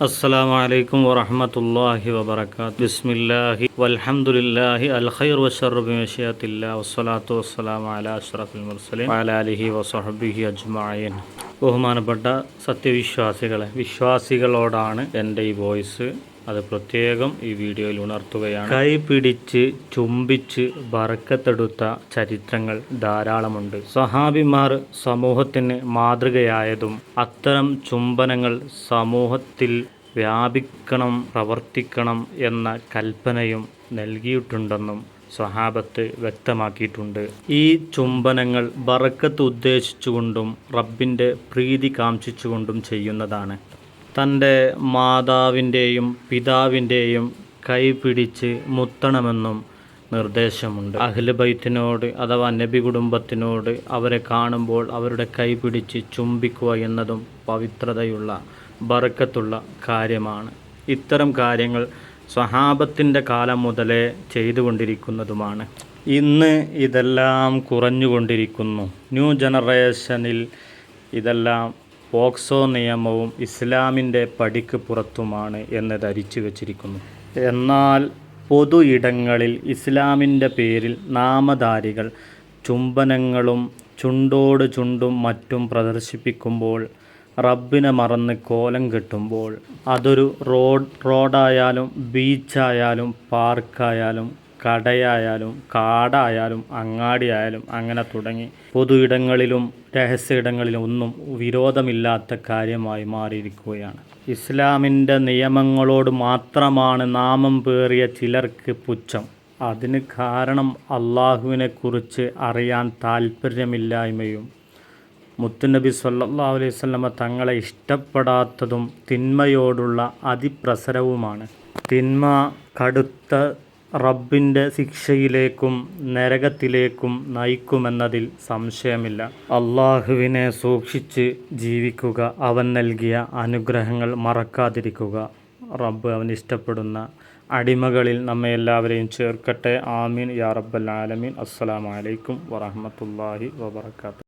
അസ്സാം വലൈക്കും വറഹമത്തല്ലാഹി വബർക്കാത്ത് ബിസ്മില്ലാഹി വൽഹമുല്ലാഹി അൽഖൈർ വഷറുബിമഷിയത്തില്ല വസ്സലാത്തു വസ്സലാം അല അഷ്റഫുൽ മുർസലിം അലാലിഹി വസഹബിഹി അജ്മായൻ ബഹുമാനപ്പെട്ട സത്യവിശ്വാസികളെ വിശ്വാസികളോടാണ് എന്റെ ഈ വോയിസ് അത് പ്രത്യേകം ഈ വീഡിയോയിൽ ഉണർത്തുകയാണ്. കൈ പിടിച്ച് ചുംബിച്ച് വറക്കത്തെടുത്ത ചരിത്രങ്ങൾ ധാരാളമുണ്ട്. സഹാബിമാർ സമൂഹത്തിന് മാതൃകയായതും അത്തരം ചുംബനങ്ങൾ സമൂഹത്തിൽ വ്യാപിക്കണം പ്രവർത്തിക്കണം എന്ന കൽപ്പനയും നൽകിയിട്ടുണ്ടെന്നും സ്വഹാബത്ത് വ്യക്തമാക്കിയിട്ടുണ്ട്. ഈ ചുംബനങ്ങൾ ബറക്കത്ത് ഉദ്ദേശിച്ചുകൊണ്ടും റബ്ബിന്റെ പ്രീതി കാംക്ഷിച്ചുകൊണ്ടും ചെയ്യുന്നതാണ്. തന്റെ മാതാവിന്റെയും പിതാവിന്റെയും കൈ പിടിച്ച് മുത്തണമെന്നും നിർദ്ദേശമുണ്ട്. അഖിലബൈത്തിനോട് അഥവാ നബി കുടുംബത്തിനോട് അവരെ കാണുമ്പോൾ അവരുടെ കൈ പിടിച്ച് ചുംബിക്കുക എന്നതും പവിത്രതയുള്ള ബറക്കത്തുള്ള കാര്യമാണ്. ഇത്തരം കാര്യങ്ങൾ സ്വഹാബത്തിന്റെ കാലം മുതലേ ചെയ്തുകൊണ്ടിരിക്കുന്നതുമാണ്. ഇന്ന് ഇതെല്ലാം കുറഞ്ഞുകൊണ്ടിരിക്കുന്നു. ന്യൂ ജനറേഷനിൽ ഇതെല്ലാം പോക്സോ നിയമവും ഇസ്ലാമിന്റെ പടിക്ക് പുറത്തുമാണ് എന്ന് ധരിച്ചു വച്ചിരിക്കുന്നു. എന്നാൽ പൊതു ഇടങ്ങളിൽ ഇസ്ലാമിന്റെ പേരിൽ നാമധാരികൾ ചുംബനങ്ങളും ചുണ്ടോട് ചുണ്ടും മറ്റും പ്രദർശിപ്പിക്കുമ്പോൾ റബ്ബിനെ മറന്ന് കോലം കെട്ടുമ്പോൾ അതൊരു റോഡ് റോഡായാലും ബീച്ചായാലും പാർക്കായാലും കടയായാലും കാടായാലും അങ്ങാടിയായാലും അങ്ങനെ തുടങ്ങി. പൊതു ഇടങ്ങളിലും രഹസ്യ ഇടങ്ങളിലും ഒന്നും വിരോധമില്ലാത്ത കാര്യമായി മാറിയിരിക്കുകയാണ്. ഇസ്ലാമിന്റെ നിയമങ്ങളോട് മാത്രമാണ് നാമം പേറിയ ചിലർക്ക് പുച്ഛം. അതിന് കാരണം അള്ളാഹുവിനെക്കുറിച്ച് അറിയാൻ താല്പര്യമില്ലായ്മയും മുത്തുനബി സല്ലാ അലൈഹി സ്വലമ തങ്ങളെ ഇഷ്ടപ്പെടാത്തതും തിന്മയോടുള്ള അതിപ്രസരവുമാണ്. തിന്മ കടുത്ത റബ്ബിന്റെ ശിക്ഷയിലേക്കും നരകത്തിലേക്കും നയിക്കുമെന്നതിൽ സംശയമില്ല. അള്ളാഹുവിനെ സൂക്ഷിച്ച് ജീവിക്കുക അവൻ നൽകിയ അനുഗ്രഹങ്ങൾ മറക്കാതിരിക്കുക. റബ്ബ് അവൻ ഇഷ്ടപ്പെടുന്ന അടിമകളിൽ നമ്മെ എല്ലാവരെയും ചേർക്കട്ടെ. ആമീൻ. യാ റബ്ബൽ ആലമീൻ. അസ്സലാമലൈക്കും വറഹമത്തല്ലാഹി വബർക്കാത്തു